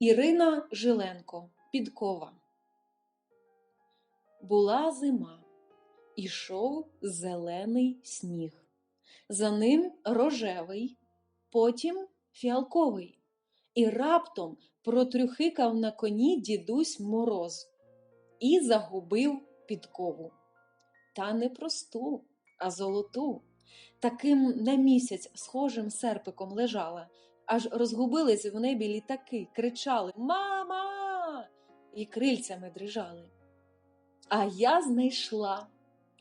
Ірина Жиленко Підкова Була зима, ішов зелений сніг. За ним рожевий, потім фіалковий. І раптом протрюхикав на коні дідусь мороз і загубив підкову. Та не просту, а золоту. Таким на місяць схожим серпиком лежала, аж розгубились в небі літаки, кричали Мама! і крильцями дрижали. А я знайшла,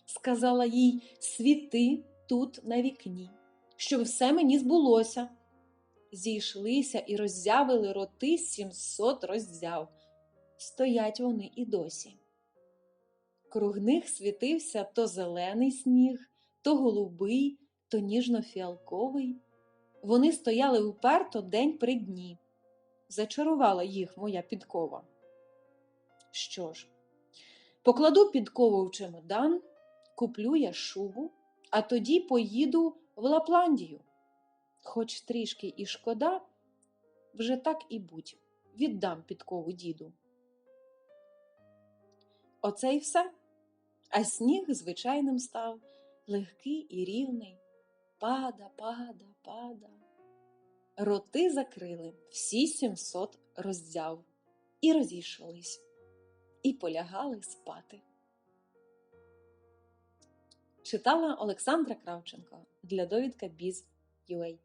сказала їй, світи тут на вікні, щоб все мені збулося. Зійшлися і роззявили роти сімсот роззяв. Стоять вони і досі. Круг них світився то зелений сніг, то голубий, то ніжно-фіалковий. Вони стояли уперто день при дні. Зачарувала їх моя підкова. Що ж, покладу підкову в чемодан, куплю я шубу, а тоді поїду в Лапландію. Хоч трішки і шкода, вже так і будь, віддам підкову діду. Оце й все. А сніг звичайним став, легкий і рівний. Пада, пада, пада. Роти закрили всі сімсот роздяв і розійшлись, і полягали спати. Читала Олександра Кравченко для довідка Біз.UA